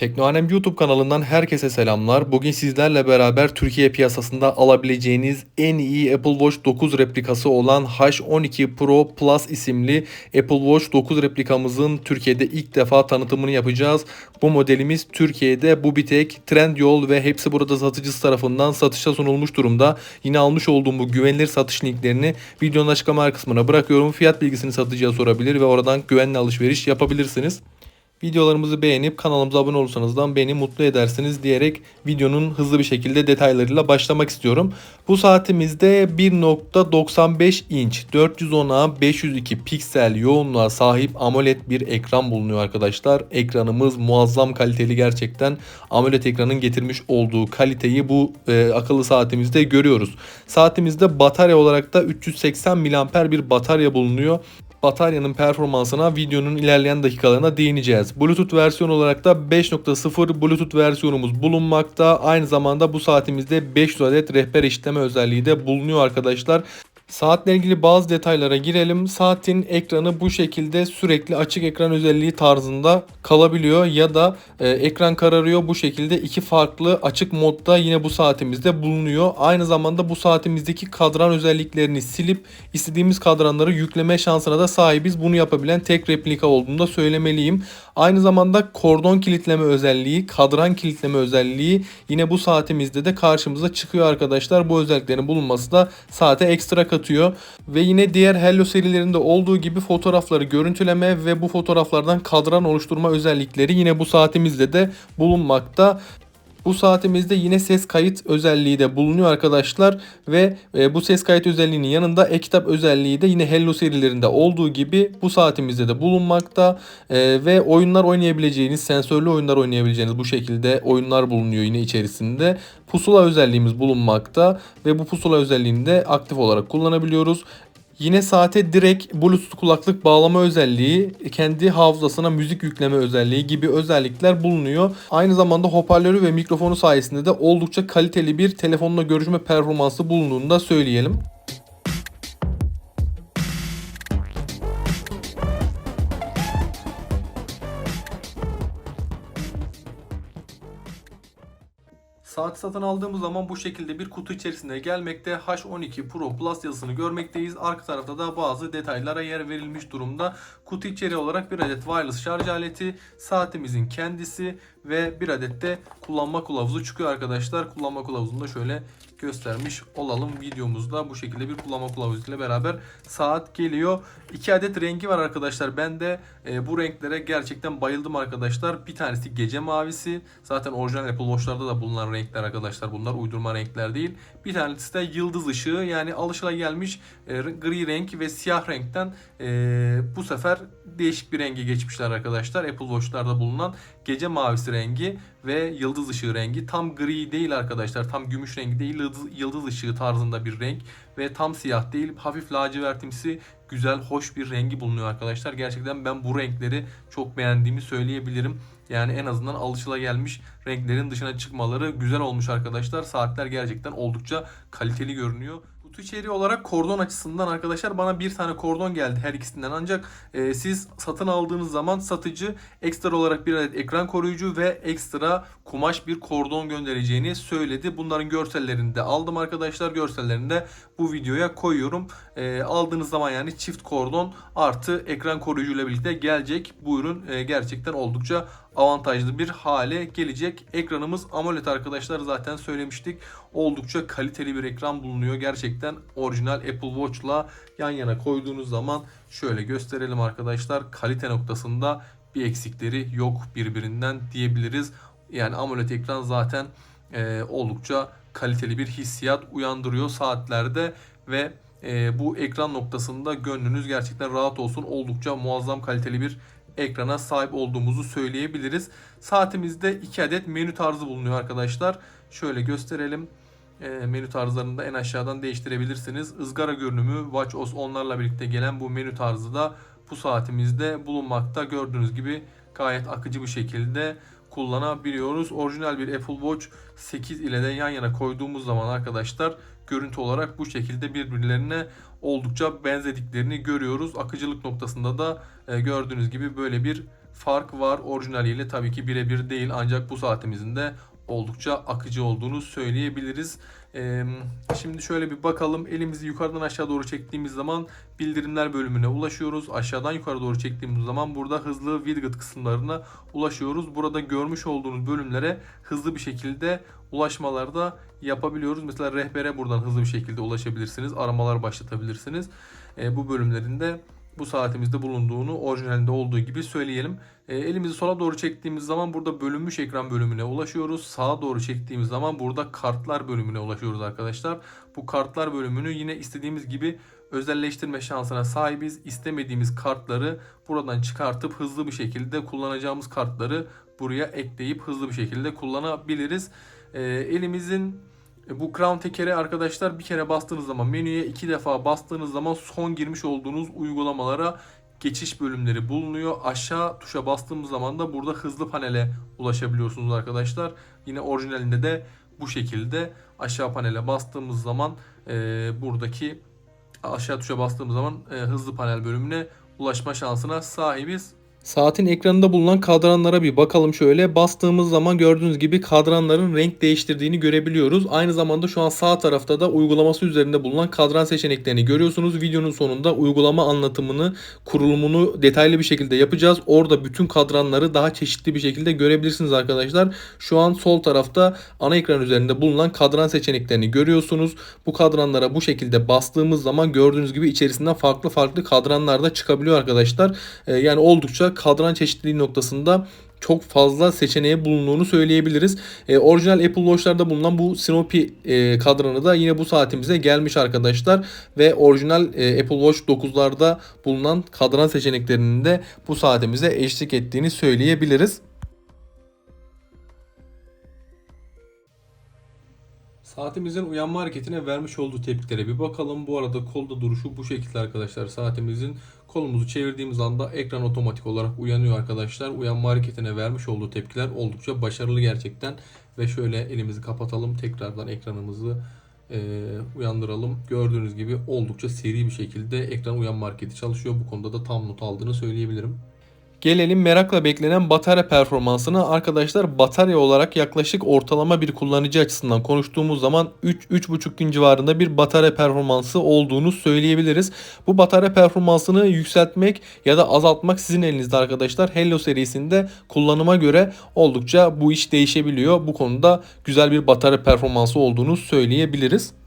Teknoanem YouTube kanalından herkese selamlar. Bugün sizlerle beraber Türkiye piyasasında alabileceğiniz en iyi Apple Watch 9 replikası olan H12 Pro Plus isimli Apple Watch 9 replikamızın Türkiye'de ilk defa tanıtımını yapacağız. Bu modelimiz Türkiye'de Bubitek, Trendyol ve hepsi burada satıcısı tarafından satışa sunulmuş durumda. Yine almış olduğum bu güvenilir satış linklerini videonun açıklama kısmına bırakıyorum. Fiyat bilgisini satıcıya sorabilir ve oradan güvenli alışveriş yapabilirsiniz. Videolarımızı beğenip kanalımıza abone olursanız da beni mutlu edersiniz diyerek videonun hızlı bir şekilde detaylarıyla başlamak istiyorum. Bu saatimizde 1.95 inç 410'a 502 piksel yoğunluğa sahip AMOLED bir ekran bulunuyor arkadaşlar. Ekranımız muazzam kaliteli gerçekten. AMOLED ekranın getirmiş olduğu kaliteyi bu e, akıllı saatimizde görüyoruz. Saatimizde batarya olarak da 380 mAh bir batarya bulunuyor bataryanın performansına videonun ilerleyen dakikalarına değineceğiz. Bluetooth versiyon olarak da 5.0 Bluetooth versiyonumuz bulunmakta. Aynı zamanda bu saatimizde 500 adet rehber işleme özelliği de bulunuyor arkadaşlar. Saatle ilgili bazı detaylara girelim. Saatin ekranı bu şekilde sürekli açık ekran özelliği tarzında kalabiliyor ya da e, ekran kararıyor bu şekilde iki farklı açık modda yine bu saatimizde bulunuyor. Aynı zamanda bu saatimizdeki kadran özelliklerini silip istediğimiz kadranları yükleme şansına da sahibiz. Bunu yapabilen tek replika olduğunu da söylemeliyim. Aynı zamanda kordon kilitleme özelliği, kadran kilitleme özelliği yine bu saatimizde de karşımıza çıkıyor arkadaşlar. Bu özelliklerin bulunması da saate ekstra katıyor. Ve yine diğer Hello serilerinde olduğu gibi fotoğrafları görüntüleme ve bu fotoğraflardan kadran oluşturma özellikleri yine bu saatimizde de bulunmakta. Bu saatimizde yine ses kayıt özelliği de bulunuyor arkadaşlar ve e, bu ses kayıt özelliğinin yanında e-kitap özelliği de yine Hello serilerinde olduğu gibi bu saatimizde de bulunmakta E, ve oyunlar oynayabileceğiniz, sensörlü oyunlar oynayabileceğiniz bu şekilde oyunlar bulunuyor yine içerisinde. Pusula özelliğimiz bulunmakta ve bu pusula özelliğini de aktif olarak kullanabiliyoruz. Yine saate direkt Bluetooth kulaklık bağlama özelliği, kendi hafızasına müzik yükleme özelliği gibi özellikler bulunuyor. Aynı zamanda hoparlörü ve mikrofonu sayesinde de oldukça kaliteli bir telefonla görüşme performansı bulunduğunu da söyleyelim. Saat satın aldığımız zaman bu şekilde bir kutu içerisinde gelmekte. H12 Pro Plus yazısını görmekteyiz. Arka tarafta da bazı detaylara yer verilmiş durumda. Kutu içeriği olarak bir adet wireless şarj aleti, saatimizin kendisi ve bir adet de kullanma kılavuzu çıkıyor arkadaşlar. Kullanma kılavuzunu da şöyle göstermiş olalım videomuzda. Bu şekilde bir kullanma kılavuzu ile beraber saat geliyor. İki adet rengi var arkadaşlar. Ben de e, bu renklere gerçekten bayıldım arkadaşlar. Bir tanesi gece mavisi. Zaten orijinal Apple Watch'larda da bulunan renkler arkadaşlar. Bunlar uydurma renkler değil. Bir tanesi de yıldız ışığı. Yani alışılagelmiş e, gri renk ve siyah renkten e, bu sefer değişik bir renge geçmişler arkadaşlar. Apple Watch'larda bulunan gece mavisi rengi ve yıldız ışığı rengi. Tam gri değil arkadaşlar. Tam gümüş rengi değil. Yıldız ışığı tarzında bir renk. Ve tam siyah değil. Hafif lacivertimsi güzel, hoş bir rengi bulunuyor arkadaşlar. Gerçekten ben bu renkleri çok beğendiğimi söyleyebilirim. Yani en azından alışılagelmiş renklerin dışına çıkmaları güzel olmuş arkadaşlar. Saatler gerçekten oldukça kaliteli görünüyor. Kutu içeriği olarak kordon açısından arkadaşlar bana bir tane kordon geldi her ikisinden ancak e, siz satın aldığınız zaman satıcı ekstra olarak bir adet ekran koruyucu ve ekstra kumaş bir kordon göndereceğini söyledi. Bunların görsellerini de aldım arkadaşlar. Görsellerini de bu videoya koyuyorum. E, aldığınız zaman yani çift kordon artı ekran koruyucu ile birlikte gelecek. Bu ürün e, gerçekten oldukça avantajlı bir hale gelecek. Ekranımız AMOLED arkadaşlar zaten söylemiştik. Oldukça kaliteli bir ekran bulunuyor. Gerçekten orijinal Apple Watch'la yan yana koyduğunuz zaman şöyle gösterelim arkadaşlar. Kalite noktasında bir eksikleri yok birbirinden diyebiliriz. Yani AMOLED ekran zaten e, oldukça kaliteli bir hissiyat uyandırıyor saatlerde ve e, bu ekran noktasında gönlünüz gerçekten rahat olsun. Oldukça muazzam kaliteli bir ekrana sahip olduğumuzu söyleyebiliriz. Saatimizde 2 adet menü tarzı bulunuyor arkadaşlar. Şöyle gösterelim. E, menü tarzlarını da en aşağıdan değiştirebilirsiniz. Izgara görünümü WatchOS onlarla birlikte gelen bu menü tarzı da bu saatimizde bulunmakta. Gördüğünüz gibi gayet akıcı bir şekilde kullanabiliyoruz. Orijinal bir Apple Watch 8 ile de yan yana koyduğumuz zaman arkadaşlar görüntü olarak bu şekilde birbirlerine oldukça benzediklerini görüyoruz. Akıcılık noktasında da e, gördüğünüz gibi böyle bir fark var. Orijinaliyle tabii ki birebir değil ancak bu saatimizin de oldukça akıcı olduğunu söyleyebiliriz. Şimdi şöyle bir bakalım. Elimizi yukarıdan aşağı doğru çektiğimiz zaman bildirimler bölümüne ulaşıyoruz. Aşağıdan yukarı doğru çektiğimiz zaman burada hızlı widget kısımlarına ulaşıyoruz. Burada görmüş olduğunuz bölümlere hızlı bir şekilde ulaşmalarda yapabiliyoruz. Mesela rehbere buradan hızlı bir şekilde ulaşabilirsiniz. Aramalar başlatabilirsiniz. Ee, bu bölümlerinde bu saatimizde bulunduğunu orijinalinde olduğu gibi söyleyelim. E, elimizi sola doğru çektiğimiz zaman burada bölünmüş ekran bölümüne ulaşıyoruz. Sağa doğru çektiğimiz zaman burada kartlar bölümüne ulaşıyoruz arkadaşlar. Bu kartlar bölümünü yine istediğimiz gibi özelleştirme şansına sahibiz. İstemediğimiz kartları buradan çıkartıp hızlı bir şekilde kullanacağımız kartları buraya ekleyip hızlı bir şekilde kullanabiliriz. E, elimizin e, bu Crown tekeri arkadaşlar bir kere bastığınız zaman menüye iki defa bastığınız zaman son girmiş olduğunuz uygulamalara geçiş bölümleri bulunuyor. Aşağı tuşa bastığımız zaman da burada hızlı panele ulaşabiliyorsunuz arkadaşlar. Yine orijinalinde de bu şekilde aşağı panele bastığımız zaman e, buradaki aşağı tuşa bastığımız zaman e, hızlı panel bölümüne ulaşma şansına sahibiz. Saatin ekranında bulunan kadranlara bir bakalım şöyle. Bastığımız zaman gördüğünüz gibi kadranların renk değiştirdiğini görebiliyoruz. Aynı zamanda şu an sağ tarafta da uygulaması üzerinde bulunan kadran seçeneklerini görüyorsunuz. Videonun sonunda uygulama anlatımını, kurulumunu detaylı bir şekilde yapacağız. Orada bütün kadranları daha çeşitli bir şekilde görebilirsiniz arkadaşlar. Şu an sol tarafta ana ekran üzerinde bulunan kadran seçeneklerini görüyorsunuz. Bu kadranlara bu şekilde bastığımız zaman gördüğünüz gibi içerisinden farklı farklı kadranlar da çıkabiliyor arkadaşlar. Ee, yani oldukça kadran çeşitliliği noktasında çok fazla seçeneğe bulunduğunu söyleyebiliriz. E, orijinal Apple Watch'larda bulunan bu Sinopi e, kadranı da yine bu saatimize gelmiş arkadaşlar. Ve orijinal e, Apple Watch 9'larda bulunan kadran seçeneklerinin de bu saatimize eşlik ettiğini söyleyebiliriz. Saatimizin uyanma hareketine vermiş olduğu tepkilere bir bakalım. Bu arada kolda duruşu bu şekilde arkadaşlar. Saatimizin kolumuzu çevirdiğimiz anda ekran otomatik olarak uyanıyor arkadaşlar. Uyanma hareketine vermiş olduğu tepkiler oldukça başarılı gerçekten. Ve şöyle elimizi kapatalım. Tekrardan ekranımızı e, uyandıralım. Gördüğünüz gibi oldukça seri bir şekilde ekran uyanma hareketi çalışıyor. Bu konuda da tam not aldığını söyleyebilirim. Gelelim merakla beklenen batarya performansına. Arkadaşlar batarya olarak yaklaşık ortalama bir kullanıcı açısından konuştuğumuz zaman 3-3,5 gün civarında bir batarya performansı olduğunu söyleyebiliriz. Bu batarya performansını yükseltmek ya da azaltmak sizin elinizde arkadaşlar. Hello serisinde kullanıma göre oldukça bu iş değişebiliyor. Bu konuda güzel bir batarya performansı olduğunu söyleyebiliriz.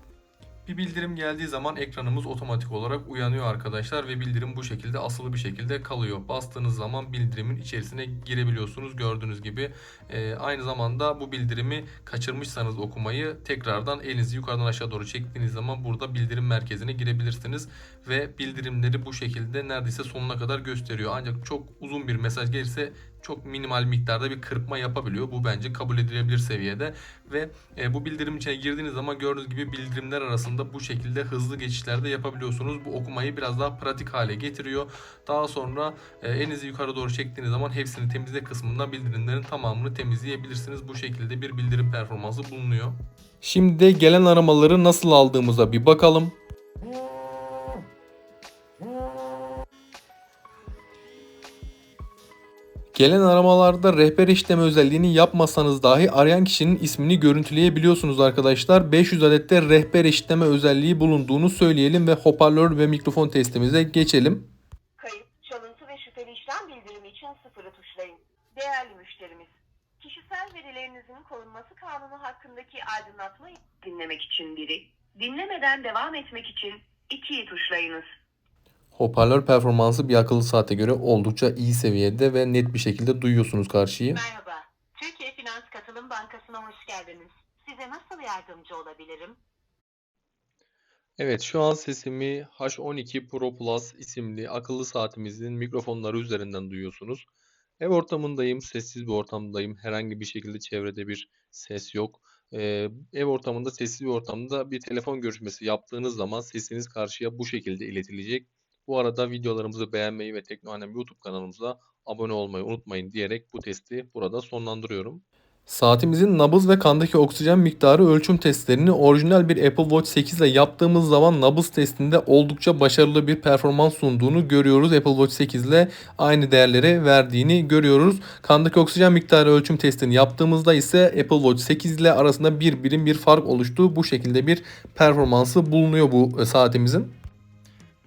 Bir bildirim geldiği zaman ekranımız otomatik olarak uyanıyor arkadaşlar ve bildirim bu şekilde asılı bir şekilde kalıyor. Bastığınız zaman bildirimin içerisine girebiliyorsunuz gördüğünüz gibi. Ee, aynı zamanda bu bildirimi kaçırmışsanız okumayı tekrardan elinizi yukarıdan aşağı doğru çektiğiniz zaman burada bildirim merkezine girebilirsiniz. Ve bildirimleri bu şekilde neredeyse sonuna kadar gösteriyor. Ancak çok uzun bir mesaj gelirse çok minimal miktarda bir kırpma yapabiliyor. Bu bence kabul edilebilir seviyede ve e, bu bildirim içine girdiğiniz zaman gördüğünüz gibi bildirimler arasında bu şekilde hızlı geçişlerde yapabiliyorsunuz. Bu okumayı biraz daha pratik hale getiriyor. Daha sonra e, elinizi yukarı doğru çektiğiniz zaman hepsini temizle kısmında bildirimlerin tamamını temizleyebilirsiniz. Bu şekilde bir bildirim performansı bulunuyor. Şimdi gelen aramaları nasıl aldığımıza bir bakalım. Gelen aramalarda rehber işleme özelliğini yapmasanız dahi arayan kişinin ismini görüntüleyebiliyorsunuz arkadaşlar. 500 adette rehber eşitleme özelliği bulunduğunu söyleyelim ve hoparlör ve mikrofon testimize geçelim. Kayıp, çalıntı ve şüpheli işlem bildirimi için sıfırı tuşlayın. Değerli müşterimiz, kişisel verilerinizin korunması kanunu hakkındaki aydınlatmayı dinlemek için biri, dinlemeden devam etmek için ikiyi tuşlayınız. Hoparlör performansı bir akıllı saate göre oldukça iyi seviyede ve net bir şekilde duyuyorsunuz karşıyı. Merhaba, Türkiye Finans Katılım Bankası'na hoş geldiniz. Size nasıl yardımcı olabilirim? Evet şu an sesimi H12 Pro Plus isimli akıllı saatimizin mikrofonları üzerinden duyuyorsunuz. Ev ortamındayım, sessiz bir ortamdayım. Herhangi bir şekilde çevrede bir ses yok. Ee, ev ortamında, sessiz bir ortamda bir telefon görüşmesi yaptığınız zaman sesiniz karşıya bu şekilde iletilecek. Bu arada videolarımızı beğenmeyi ve Teknohanem YouTube kanalımıza abone olmayı unutmayın diyerek bu testi burada sonlandırıyorum. Saatimizin nabız ve kandaki oksijen miktarı ölçüm testlerini orijinal bir Apple Watch 8 ile yaptığımız zaman nabız testinde oldukça başarılı bir performans sunduğunu görüyoruz. Apple Watch 8 ile aynı değerleri verdiğini görüyoruz. Kandaki oksijen miktarı ölçüm testini yaptığımızda ise Apple Watch 8 ile arasında bir birim bir fark oluştu. Bu şekilde bir performansı bulunuyor bu e, saatimizin.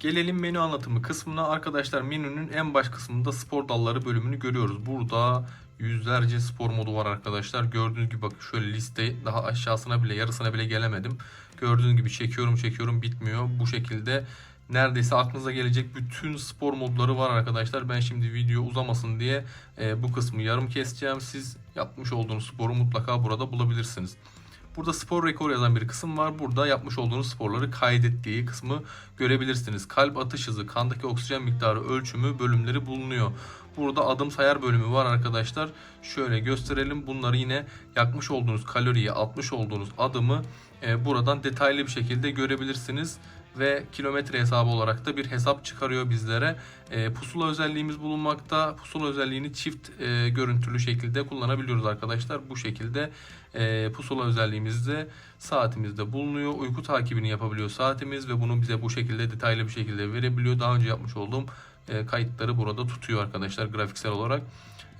Gelelim menü anlatımı kısmına. Arkadaşlar menünün en baş kısmında spor dalları bölümünü görüyoruz. Burada yüzlerce spor modu var arkadaşlar. Gördüğünüz gibi bakın şöyle liste daha aşağısına bile yarısına bile gelemedim. Gördüğünüz gibi çekiyorum çekiyorum bitmiyor. Bu şekilde neredeyse aklınıza gelecek bütün spor modları var arkadaşlar. Ben şimdi video uzamasın diye e, bu kısmı yarım keseceğim. Siz yapmış olduğunuz sporu mutlaka burada bulabilirsiniz. Burada spor rekor yazan bir kısım var. Burada yapmış olduğunuz sporları kaydettiği kısmı görebilirsiniz. Kalp atış hızı, kandaki oksijen miktarı ölçümü bölümleri bulunuyor. Burada adım sayar bölümü var arkadaşlar. Şöyle gösterelim. Bunları yine yakmış olduğunuz kaloriyi, atmış olduğunuz adımı e, buradan detaylı bir şekilde görebilirsiniz. Ve kilometre hesabı olarak da bir hesap çıkarıyor bizlere. E, pusula özelliğimiz bulunmakta. Pusula özelliğini çift e, görüntülü şekilde kullanabiliyoruz arkadaşlar. Bu şekilde e, pusula özelliğimiz de saatimizde bulunuyor. Uyku takibini yapabiliyor saatimiz ve bunu bize bu şekilde detaylı bir şekilde verebiliyor. Daha önce yapmış olduğum e, kayıtları burada tutuyor arkadaşlar grafiksel olarak.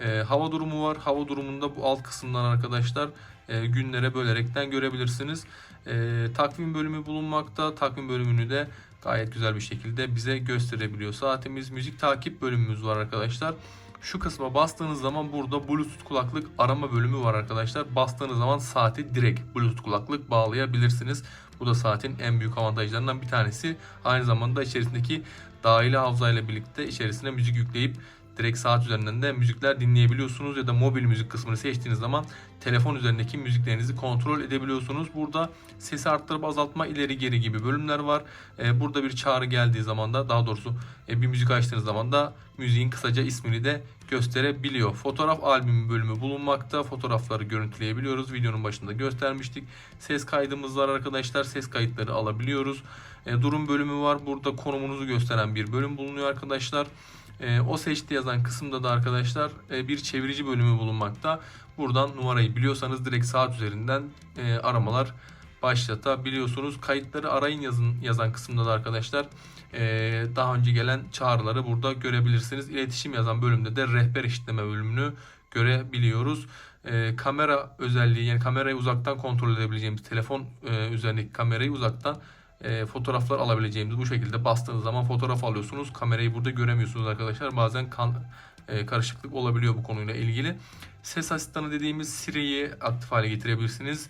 E, hava durumu var. Hava durumunda bu alt kısımdan arkadaşlar e, günlere bölerekten görebilirsiniz. E, takvim bölümü bulunmakta. Takvim bölümünü de gayet güzel bir şekilde bize gösterebiliyor. Saatimiz müzik takip bölümümüz var arkadaşlar. Şu kısma bastığınız zaman burada Bluetooth kulaklık arama bölümü var arkadaşlar. Bastığınız zaman saati direkt Bluetooth kulaklık bağlayabilirsiniz. Bu da saatin en büyük avantajlarından bir tanesi. Aynı zamanda içerisindeki dahili hafızayla birlikte içerisine müzik yükleyip direkt saat üzerinden de müzikler dinleyebiliyorsunuz ya da mobil müzik kısmını seçtiğiniz zaman telefon üzerindeki müziklerinizi kontrol edebiliyorsunuz. Burada sesi arttırıp azaltma ileri geri gibi bölümler var. Ee, burada bir çağrı geldiği zaman da daha doğrusu e, bir müzik açtığınız zaman da müziğin kısaca ismini de gösterebiliyor. Fotoğraf albümü bölümü bulunmakta. Fotoğrafları görüntüleyebiliyoruz. Videonun başında göstermiştik. Ses kaydımız var arkadaşlar. Ses kayıtları alabiliyoruz. E, durum bölümü var. Burada konumunuzu gösteren bir bölüm bulunuyor arkadaşlar. E, o seçti yazan kısımda da arkadaşlar e, bir çevirici bölümü bulunmakta. Buradan numarayı biliyorsanız direkt saat üzerinden e, aramalar başlatabiliyorsunuz. Kayıtları arayın yazın yazan kısımda da arkadaşlar e, daha önce gelen çağrıları burada görebilirsiniz. İletişim yazan bölümde de rehber eşitleme bölümünü görebiliyoruz. E, kamera özelliği yani kamerayı uzaktan kontrol edebileceğimiz telefon e, üzerindeki kamerayı uzaktan e, fotoğraflar alabileceğimiz bu şekilde bastığınız zaman fotoğraf alıyorsunuz. Kamerayı burada göremiyorsunuz arkadaşlar. Bazen kan e, karışıklık olabiliyor bu konuyla ilgili. Ses asistanı dediğimiz Siri'yi aktif hale getirebilirsiniz.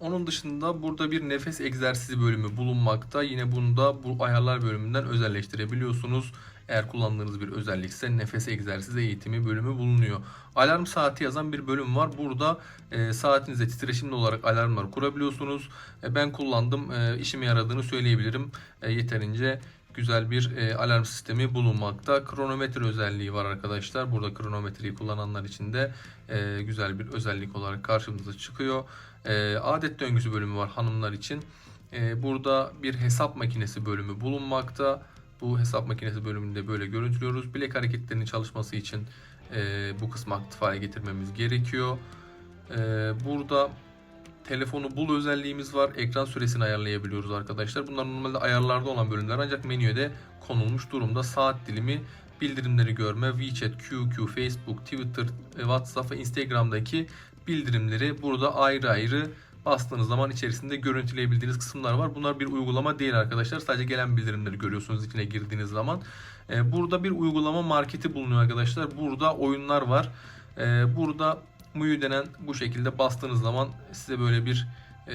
Onun dışında burada bir nefes egzersizi bölümü bulunmakta. Yine bunu da bu ayarlar bölümünden özelleştirebiliyorsunuz. Eğer kullandığınız bir özellikse nefes egzersizi eğitimi bölümü bulunuyor. Alarm saati yazan bir bölüm var. Burada e, saatinize titreşimli olarak alarmlar kurabiliyorsunuz. E, ben kullandım. E, işime yaradığını söyleyebilirim. E, yeterince güzel bir e, alarm sistemi bulunmakta. Kronometre özelliği var arkadaşlar. Burada kronometreyi kullananlar için de e, güzel bir özellik olarak karşımıza çıkıyor. E, adet döngüsü bölümü var hanımlar için. E, burada bir hesap makinesi bölümü bulunmakta. Bu hesap makinesi bölümünde böyle görüntülüyoruz. Bilek hareketlerinin çalışması için e, bu kısmı aktif hale getirmemiz gerekiyor. E, burada telefonu bul özelliğimiz var. Ekran süresini ayarlayabiliyoruz arkadaşlar. Bunlar normalde ayarlarda olan bölümler ancak menüye de konulmuş durumda. Saat dilimi, bildirimleri görme, WeChat, QQ, Facebook, Twitter, e, WhatsApp ve Instagram'daki bildirimleri burada ayrı ayrı bastığınız zaman içerisinde görüntüleyebildiğiniz kısımlar var. Bunlar bir uygulama değil arkadaşlar. Sadece gelen bildirimleri görüyorsunuz içine girdiğiniz zaman. Ee, burada bir uygulama marketi bulunuyor arkadaşlar. Burada oyunlar var. Ee, burada Muyu denen bu şekilde bastığınız zaman size böyle bir e,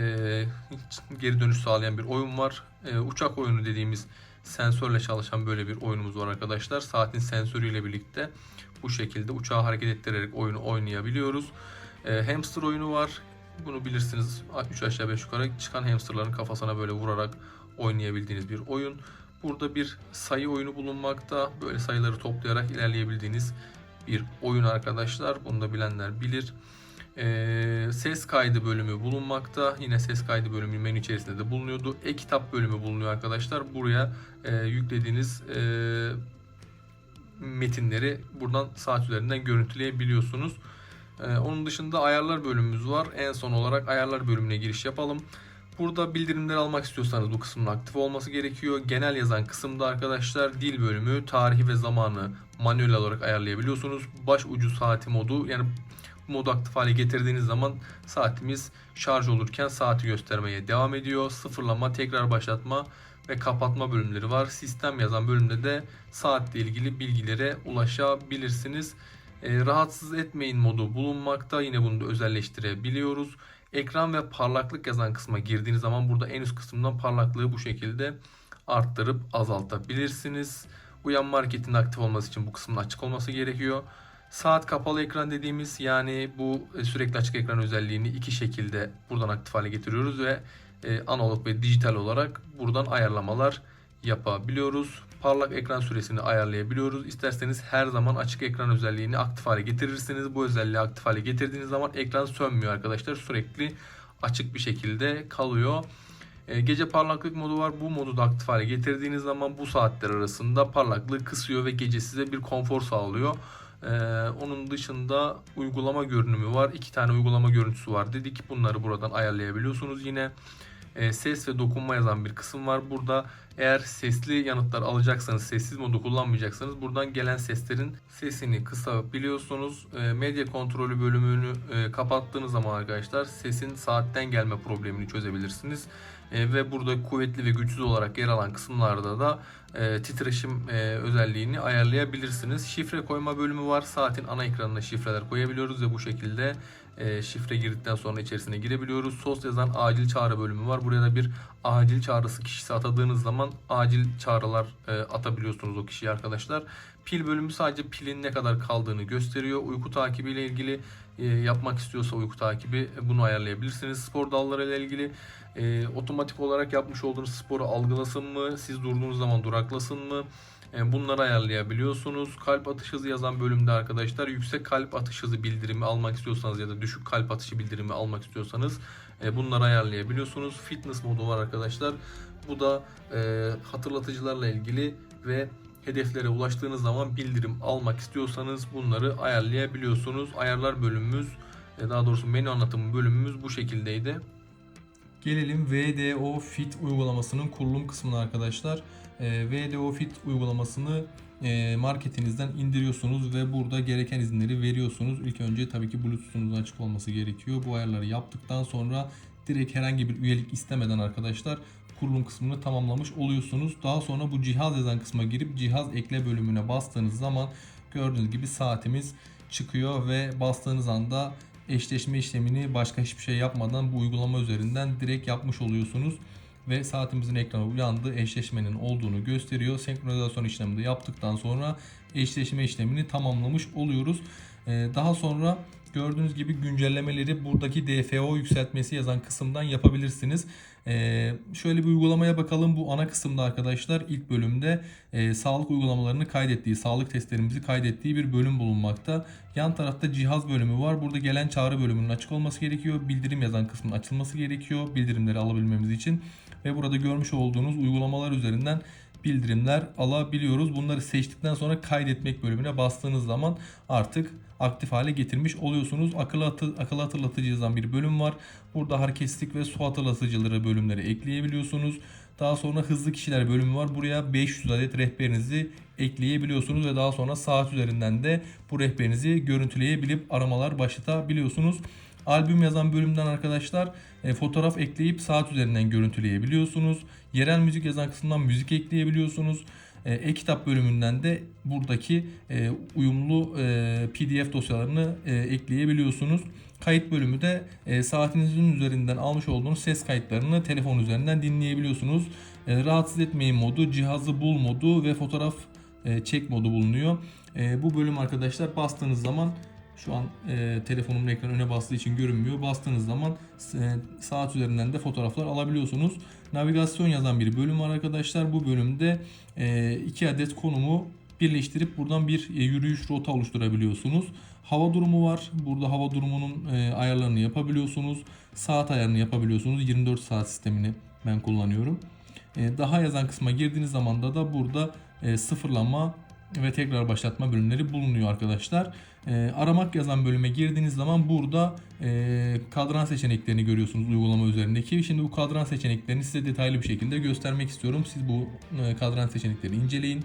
geri dönüş sağlayan bir oyun var. E, uçak oyunu dediğimiz sensörle çalışan böyle bir oyunumuz var arkadaşlar. Saatin sensörüyle birlikte bu şekilde uçağı hareket ettirerek oyunu oynayabiliyoruz. E, hamster oyunu var. Bunu bilirsiniz. 3 aşağı 5 yukarı çıkan hamsterların kafasına böyle vurarak oynayabildiğiniz bir oyun. Burada bir sayı oyunu bulunmakta. Böyle sayıları toplayarak ilerleyebildiğiniz bir oyun arkadaşlar. Bunu da bilenler bilir. Ee, ses kaydı bölümü bulunmakta. Yine ses kaydı bölümü menü içerisinde de bulunuyordu. E-kitap bölümü bulunuyor arkadaşlar. Buraya e, yüklediğiniz e, metinleri buradan saat üzerinden görüntüleyebiliyorsunuz. Ee, onun dışında ayarlar bölümümüz var. En son olarak ayarlar bölümüne giriş yapalım. Burada bildirimleri almak istiyorsanız bu kısmın aktif olması gerekiyor. Genel yazan kısımda arkadaşlar dil bölümü, tarihi ve zamanı manuel olarak ayarlayabiliyorsunuz. Baş ucu saati modu yani bu modu aktif hale getirdiğiniz zaman saatimiz şarj olurken saati göstermeye devam ediyor. Sıfırlama, tekrar başlatma ve kapatma bölümleri var. Sistem yazan bölümde de saatle ilgili bilgilere ulaşabilirsiniz. E, rahatsız etmeyin modu bulunmakta. Yine bunu da özelleştirebiliyoruz. Ekran ve parlaklık yazan kısma girdiğiniz zaman burada en üst kısımdan parlaklığı bu şekilde arttırıp azaltabilirsiniz. Uyan marketin aktif olması için bu kısmın açık olması gerekiyor. Saat kapalı ekran dediğimiz yani bu e, sürekli açık ekran özelliğini iki şekilde buradan aktif hale getiriyoruz ve e, analog ve dijital olarak buradan ayarlamalar yapabiliyoruz. Parlak ekran süresini ayarlayabiliyoruz. İsterseniz her zaman açık ekran özelliğini aktif hale getirirsiniz. Bu özelliği aktif hale getirdiğiniz zaman ekran sönmüyor arkadaşlar. Sürekli açık bir şekilde kalıyor. E, gece parlaklık modu var. Bu modu da aktif hale getirdiğiniz zaman bu saatler arasında parlaklığı kısıyor ve gece size bir konfor sağlıyor. Ee, onun dışında uygulama görünümü var. İki tane uygulama görüntüsü var dedik. Bunları buradan ayarlayabiliyorsunuz yine. Ee, ses ve dokunma yazan bir kısım var. Burada eğer sesli yanıtlar alacaksanız, sessiz modu kullanmayacaksanız buradan gelen seslerin sesini kısabiliyorsunuz. Ee, medya kontrolü bölümünü e, kapattığınız zaman arkadaşlar sesin saatten gelme problemini çözebilirsiniz. Ee, ve burada kuvvetli ve güçsüz olarak yer alan kısımlarda da e, titreşim e, özelliğini ayarlayabilirsiniz. Şifre koyma bölümü var. Saatin ana ekranına şifreler koyabiliyoruz ve bu şekilde e, şifre girdikten sonra içerisine girebiliyoruz. SOS yazan acil çağrı bölümü var. Buraya da bir acil çağrısı kişisi atadığınız zaman acil çağrılar e, atabiliyorsunuz o kişiye arkadaşlar. Pil bölümü sadece pilin ne kadar kaldığını gösteriyor. Uyku takibi ile ilgili yapmak istiyorsa uyku takibi e, bunu ayarlayabilirsiniz. Spor dalları ile ilgili e, otomatik olarak yapmış olduğunuz sporu algılasın mı? Siz durduğunuz zaman duraklasın mı? E, bunları ayarlayabiliyorsunuz. Kalp atış hızı yazan bölümde arkadaşlar yüksek kalp atış hızı bildirimi almak istiyorsanız ya da düşük kalp atışı bildirimi almak istiyorsanız e, bunları ayarlayabiliyorsunuz. Fitness modu var arkadaşlar. Bu da e, hatırlatıcılarla ilgili ve hedeflere ulaştığınız zaman bildirim almak istiyorsanız bunları ayarlayabiliyorsunuz. Ayarlar bölümümüz e, daha doğrusu menü anlatımı bölümümüz bu şekildeydi. Gelelim VDO Fit uygulamasının kurulum kısmına arkadaşlar. Ee, VDO Fit uygulamasını e, marketinizden indiriyorsunuz ve burada gereken izinleri veriyorsunuz. İlk önce tabii ki Bluetooth'unuzun açık olması gerekiyor. Bu ayarları yaptıktan sonra direkt herhangi bir üyelik istemeden arkadaşlar kurulum kısmını tamamlamış oluyorsunuz. Daha sonra bu cihaz yazan kısma girip cihaz ekle bölümüne bastığınız zaman gördüğünüz gibi saatimiz çıkıyor ve bastığınız anda eşleşme işlemini başka hiçbir şey yapmadan bu uygulama üzerinden direkt yapmış oluyorsunuz ve saatimizin ekranı uyandı. Eşleşmenin olduğunu gösteriyor. Senkronizasyon işlemini de yaptıktan sonra eşleşme işlemini tamamlamış oluyoruz. Ee, daha sonra gördüğünüz gibi güncellemeleri buradaki DFO yükseltmesi yazan kısımdan yapabilirsiniz. Ee, şöyle bir uygulamaya bakalım. Bu ana kısımda arkadaşlar ilk bölümde e, sağlık uygulamalarını kaydettiği, sağlık testlerimizi kaydettiği bir bölüm bulunmakta. Yan tarafta cihaz bölümü var. Burada gelen çağrı bölümünün açık olması gerekiyor. Bildirim yazan kısmın açılması gerekiyor. Bildirimleri alabilmemiz için. Ve burada görmüş olduğunuz uygulamalar üzerinden bildirimler alabiliyoruz. Bunları seçtikten sonra kaydetmek bölümüne bastığınız zaman artık aktif hale getirmiş oluyorsunuz. Akıl, hatı, akıl hatırlatıcı yazan bir bölüm var. Burada hareketsizlik ve su hatırlatıcıları bölümleri ekleyebiliyorsunuz. Daha sonra hızlı kişiler bölümü var. Buraya 500 adet rehberinizi ekleyebiliyorsunuz ve daha sonra saat üzerinden de bu rehberinizi görüntüleyebilip aramalar başlatabiliyorsunuz. Albüm yazan bölümden arkadaşlar e, fotoğraf ekleyip saat üzerinden görüntüleyebiliyorsunuz. Yerel müzik yazan kısımdan müzik ekleyebiliyorsunuz. E, e-kitap bölümünden de buradaki e, uyumlu e, PDF dosyalarını e, ekleyebiliyorsunuz. Kayıt bölümü de e, saatinizin üzerinden almış olduğunuz ses kayıtlarını telefon üzerinden dinleyebiliyorsunuz. E, rahatsız etmeyin modu, cihazı bul modu ve fotoğraf e, çek modu bulunuyor. E, bu bölüm arkadaşlar bastığınız zaman şu an e, telefonumun ekranı öne bastığı için görünmüyor. Bastığınız zaman e, saat üzerinden de fotoğraflar alabiliyorsunuz. Navigasyon yazan bir bölüm var arkadaşlar. Bu bölümde e, iki adet konumu birleştirip buradan bir e, yürüyüş rota oluşturabiliyorsunuz. Hava durumu var. Burada hava durumunun e, ayarlarını yapabiliyorsunuz. Saat ayarını yapabiliyorsunuz. 24 saat sistemini ben kullanıyorum. Daha yazan kısma girdiğiniz zaman da da burada sıfırlama ve tekrar başlatma bölümleri bulunuyor arkadaşlar. Ee, aramak yazan bölüme girdiğiniz zaman burada e, kadran seçeneklerini görüyorsunuz uygulama üzerindeki. Şimdi bu kadran seçeneklerini size detaylı bir şekilde göstermek istiyorum. Siz bu e, kadran seçeneklerini inceleyin.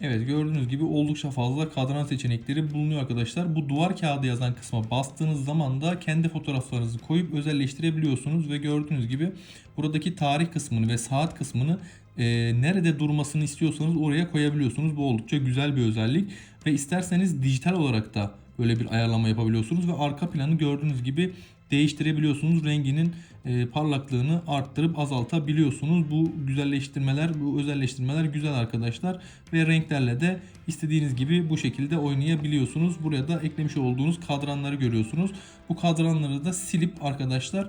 Evet gördüğünüz gibi oldukça fazla kadran seçenekleri bulunuyor arkadaşlar. Bu duvar kağıdı yazan kısma bastığınız zaman da kendi fotoğraflarınızı koyup özelleştirebiliyorsunuz ve gördüğünüz gibi buradaki tarih kısmını ve saat kısmını e, nerede durmasını istiyorsanız oraya koyabiliyorsunuz. Bu oldukça güzel bir özellik ve isterseniz dijital olarak da böyle bir ayarlama yapabiliyorsunuz ve arka planı gördüğünüz gibi değiştirebiliyorsunuz. Renginin e, parlaklığını arttırıp azaltabiliyorsunuz. Bu güzelleştirmeler, bu özelleştirmeler güzel arkadaşlar ve renklerle de istediğiniz gibi bu şekilde oynayabiliyorsunuz. Buraya da eklemiş olduğunuz kadranları görüyorsunuz. Bu kadranları da silip arkadaşlar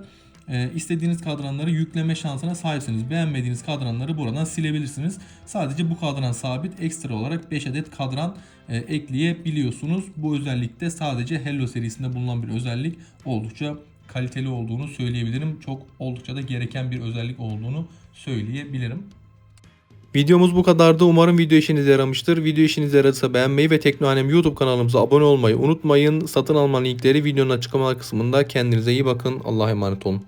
e, istediğiniz kadranları yükleme şansına sahipsiniz. Beğenmediğiniz kadranları buradan silebilirsiniz. Sadece bu kadran sabit. Ekstra olarak 5 adet kadran e, ekleyebiliyorsunuz. Bu özellikte sadece Hello serisinde bulunan bir özellik. Oldukça kaliteli olduğunu söyleyebilirim. Çok oldukça da gereken bir özellik olduğunu söyleyebilirim. Videomuz bu kadardı. Umarım video işinize yaramıştır. Video işinize yaradıysa beğenmeyi ve Teknohanem YouTube kanalımıza abone olmayı unutmayın. Satın alma linkleri videonun açıklama kısmında. Kendinize iyi bakın. Allah'a emanet olun.